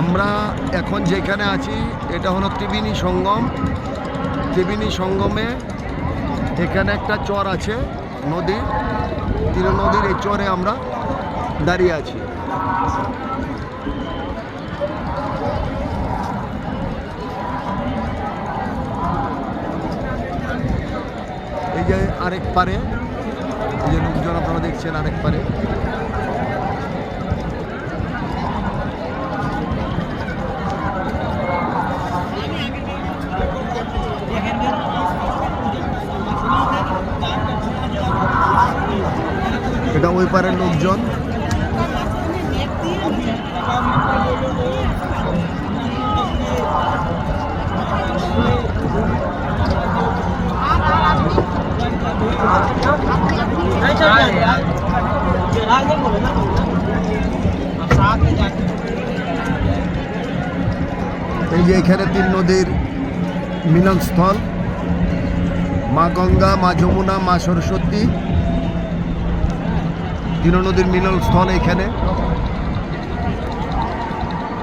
আমরা এখন যেখানে আছি, এটা হলো ত্রিবেণী সঙ্গম। ত্রিবেণী সঙ্গমে এখানে একটা চর আছে নদী তীর নদীর এই চরে আমরা দাঁড়িয়ে আছি। এই যে আরেক পারে যে লোকজন আপনারা দেখছেন আরেক পারে। লোকজন এই যে এখানে তিন নদীর মিলনস্থল। মা গঙ্গা মা যমুনা মা সরস্বতী। তিন নদীর মিলন মিলনস্থল এখানে।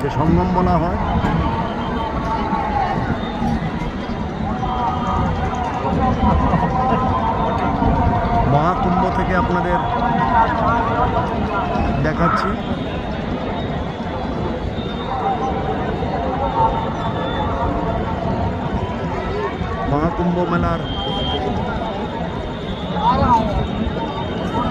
যে সঙ্গম বলা হয়। মহাকুম্ভ থেকে আপনাদের দেখাচ্ছি। মহাকুম্ভ মেলার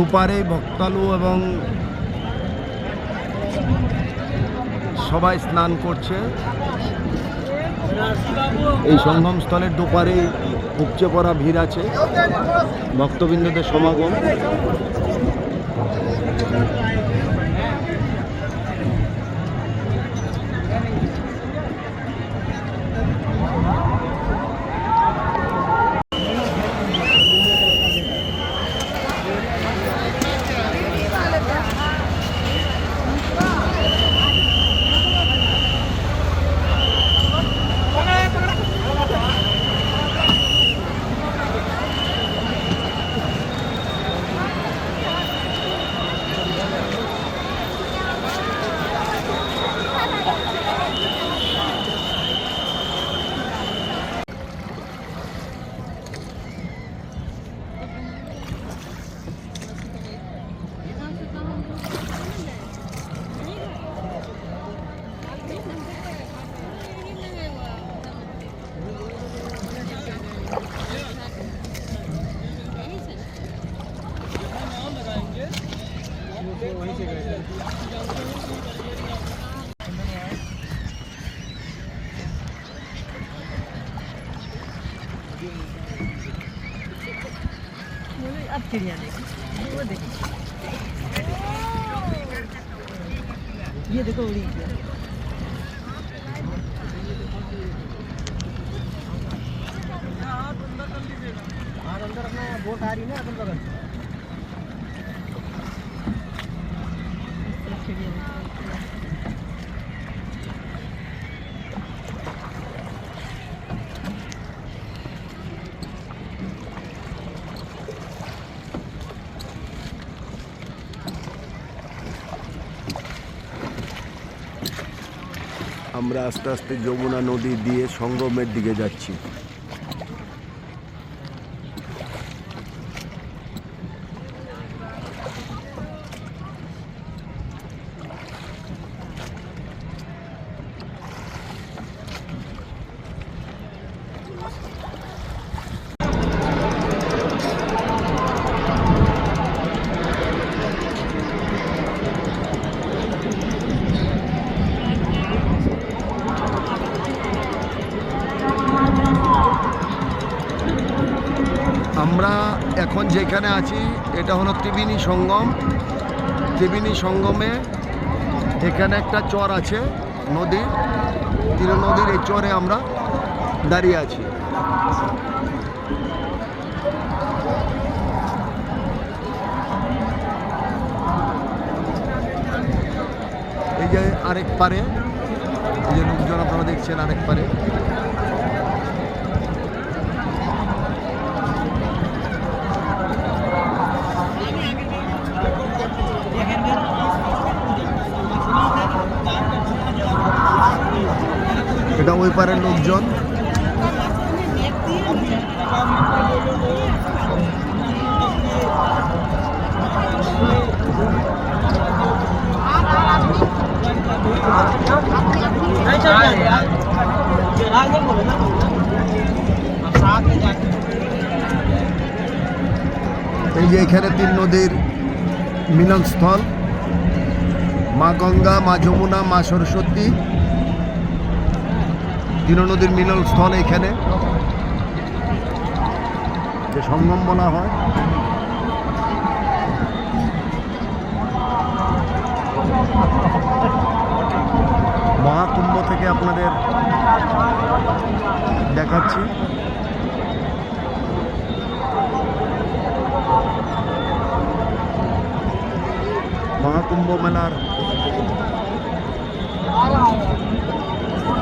দুপারে ভক্তালু এবং সবাই স্নান করছে। এই সঙ্গমস্থলের দুপারে উপচে পড়া ভিড় আছে। ভক্তবৃন্দদের সমাগম। अब चिड़िया देखो। वो देखो। ये देखो उड़ी। गया अंदर अपना बोट आ रही है ना अपन बगल। আমরা আস্তে আস্তে যমুনা নদী দিয়ে সঙ্গমের দিকে যাচ্ছি। এখন যেখানে আছি, এটা হলো ত্রিবেণী সঙ্গম। ত্রিবেণী সঙ্গমে এখানে একটা চর আছে নদী তীর নদীর এই চরে আমরা দাঁড়িয়ে আছি। এই যে আরেক পারে যে লোকজন আপনারা দেখছেন আরেক পারে। লোকজন? এই যে এখানে তিন নদীর মিলনস্থল। মা গঙ্গা মা যমুনা মা সরস্বতী। তিন নদীর মিলন মিলনস্থল এখানে। যে সঙ্গম বলা হয়। মহাকুম্ভ থেকে আপনাদের দেখাচ্ছি। মহাকুম্ভ মেলার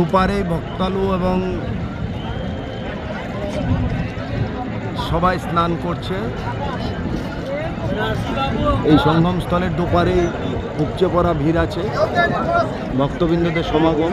দুপারে ভক্তালু এবং সবাই স্নান করছে। এই সঙ্গমস্থলের দুপারে উপচে পড়া ভিড় আছে। ভক্তবৃন্দদের সমাগম।